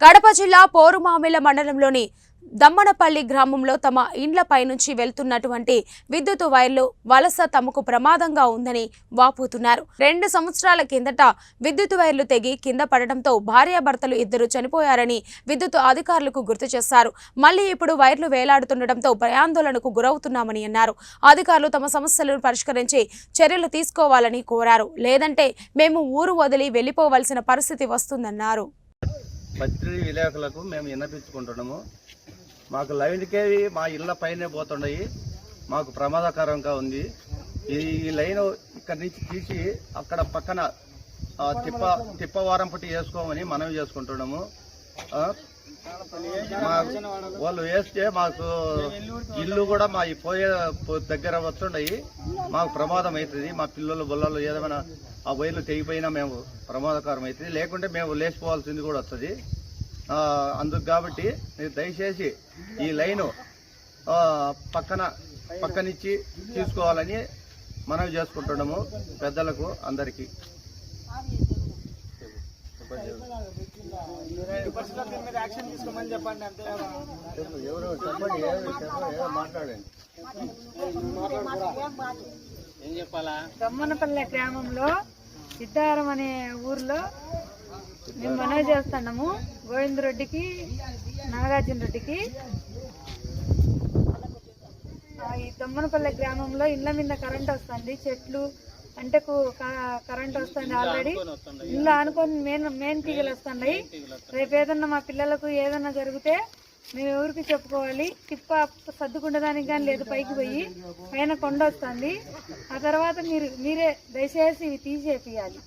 కడప జిల్లా పోరుమామిల మండలంలోని దమ్మనపల్లి గ్రామంలో తమ ఇండ్లపై నుంచి వెళ్తున్నటువంటి విద్యుత్ వైర్లు వలస తమకు ప్రమాదంగా ఉందని వాపోతున్నారు. రెండు సంవత్సరాల కిందట విద్యుత్ వైర్లు తెగి కింద పడడంతో భార్యాభర్తలు ఇద్దరు చనిపోయారని విద్యుత్ అధికారులకు గుర్తు చేశారు. మళ్ళీ ఇప్పుడు వైర్లు వేలాడుతుండటంతో భయాందోళనకు గురవుతున్నామని అన్నారు. అధికారులు తమ సమస్యలను పరిష్కరించి చర్యలు తీసుకోవాలని కోరారు. లేదంటే మేము ఊరు వదిలి వెళ్ళిపోవలసిన పరిస్థితి వస్తుందన్నారు. పత్రి విలేకరులకు మేము విన్నపించుకుంటున్నాము. మాకు లైన్కే మా ఇళ్ళ పైనే పోతున్నాయి మాకు ప్రమాదకరంగా ఉంది. ఈ లైన్ ఇక్కడ నుంచి తీసి అక్కడ పక్కన తిప్ప తిప్పవారం పట్టి వేసుకోమని మనం చేసుకుంటున్నాము. వాళ్ళు వేస్తే మాకు ఇల్లు కూడా మా పోయే దగ్గర వస్తుండయి. మాకు ప్రమాదం అవుతుంది మా పిల్లలు బొల్లలు ఏదైనా ఆ వైర్లు తెగిపోయినా మేము ప్రమాదకరం అవుతుంది లేకుంటే మేము లేచిపోవాల్సింది కూడా వస్తుంది. అందుకు కాబట్టి దయచేసి ఈ లైను పక్కన పక్కనిచ్చి తీసుకోవాలని మనవి చేసుకుంటున్నాము. పెద్దలకు అందరికీ. ఎవరు చెప్పండి మాట్లాడండి దమ్మనపల్లె గ్రామంలో సిద్ధారం అనే ఊర్లో మేము మనవి చేస్తున్నాము. గోవిందరెడ్డికి నాగార్జున రెడ్డికి. ఈ దమ్మనపల్లె గ్రామంలో ఇళ్ళ మీద కరెంట్ వస్తుంది చెట్లు అంటకు కరెంట్ వస్తుంది ఆల్రెడీ. ఇల్లు ఆనుకొని మెయిన్ మెయిన్ తీగలు వస్తున్నాయి. రేపు ఏదన్నా మా పిల్లలకు ఏదన్నా జరిగితే మేము ఎవరికి చెప్పుకోవాలి? తిప్ప సర్దుకుండడానికి కానీ లేదు పైకి పోయి. పైన కొండ వస్తుంది. ఆ తర్వాత మీరు మీరే దయచేసి ఇవి తీసేపియాలి